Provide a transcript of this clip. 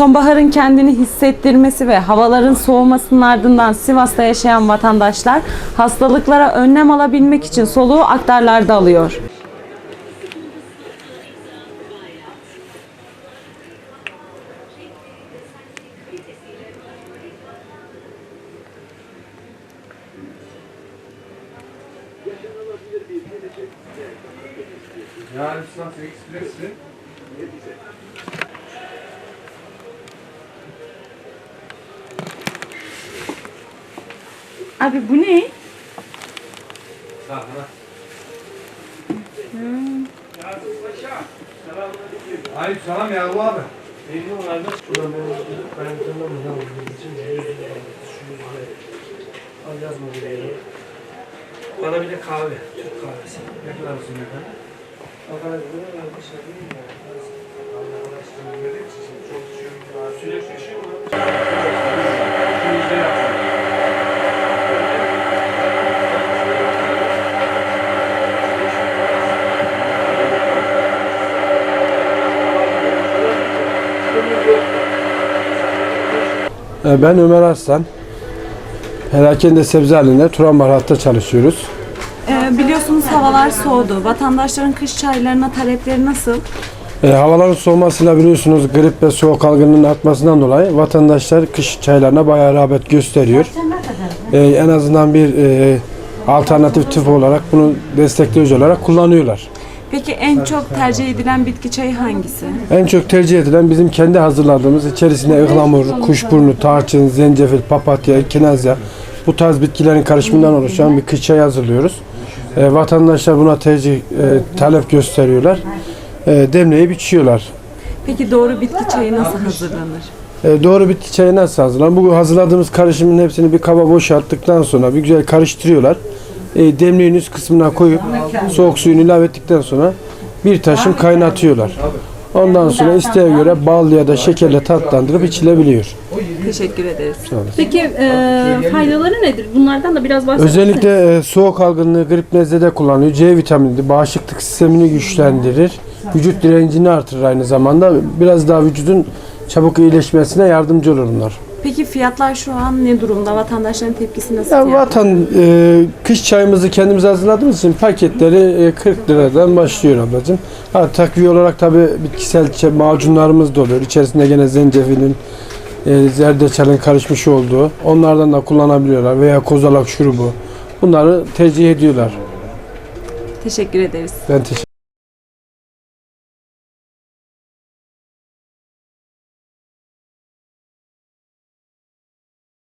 Sonbaharın kendini hissettirmesi ve havaların soğumasının ardından Sivas'ta yaşayan vatandaşlar hastalıklara önlem alabilmek için soluğu aktarlarda alıyor. Yani Sivas Ekspres'i Abi bu ne? Sahra. Aleyküm selam ya bu abi. Şuradan benim kaynaklarımdan mı ne olduğunu için yüz lira şu yüz lira. Al yazma buraya. Bana bir de kahve, Türk kahvesi. Ne kadar olsun efendim? Arkadaşlar ben dışarı değilim ya. Sürekli Ben Ömer Arslan. Perakende sebze halinde Turan Baharat'ta çalışıyoruz. Ee, biliyorsunuz havalar soğudu. Vatandaşların kış çaylarına talepleri nasıl? Ee, havaların soğumasıyla biliyorsunuz grip ve soğuk algınlığının artmasından dolayı vatandaşlar kış çaylarına bayağı rağbet gösteriyor. Ee, en azından bir e, alternatif tip olarak bunu destekleyici olarak kullanıyorlar. Peki en çok tercih edilen bitki çayı hangisi? En çok tercih edilen bizim kendi hazırladığımız içerisinde ıhlamur, kuşburnu, tarçın, zencefil, papatya, kinezya bu tarz bitkilerin karışımından oluşan bir kış çayı hazırlıyoruz. Ee, vatandaşlar buna tercih e, talep gösteriyorlar. E, demleyip içiyorlar. Peki doğru bitki çayı nasıl hazırlanır? E, doğru bitki çayı nasıl hazırlanır? Bu hazırladığımız karışımın hepsini bir kaba boşalttıktan sonra bir güzel karıştırıyorlar. E, demliğin üst kısmına koyup soğuk suyunu ilave ettikten sonra bir taşım kaynatıyorlar. Ondan sonra isteğe göre bal ya da şekerle tatlandırıp içilebiliyor. Teşekkür ederiz. Peki e, faydaları nedir? Bunlardan da biraz bahsetseniz. Özellikle e, soğuk algınlığı grip nezlede kullanılıyor. C vitamini bağışıklık sistemini güçlendirir. Vücut direncini artırır aynı zamanda. Biraz daha vücudun çabuk iyileşmesine yardımcı olur bunlar. Peki fiyatlar şu an ne durumda? Vatandaşların tepkisi nasıl? Ya fiyatlar? vatan e, kış çayımızı kendimiz hazırladığımız için paketleri e, 40 liradan başlıyor ablacığım. Ha, takviye olarak tabi bitkisel macunlarımız da oluyor. İçerisinde gene zencefilin, e, zerdeçalın karışmış olduğu. Onlardan da kullanabiliyorlar veya kozalak şurubu. Bunları tercih ediyorlar. Teşekkür ederiz. Ben teşekkür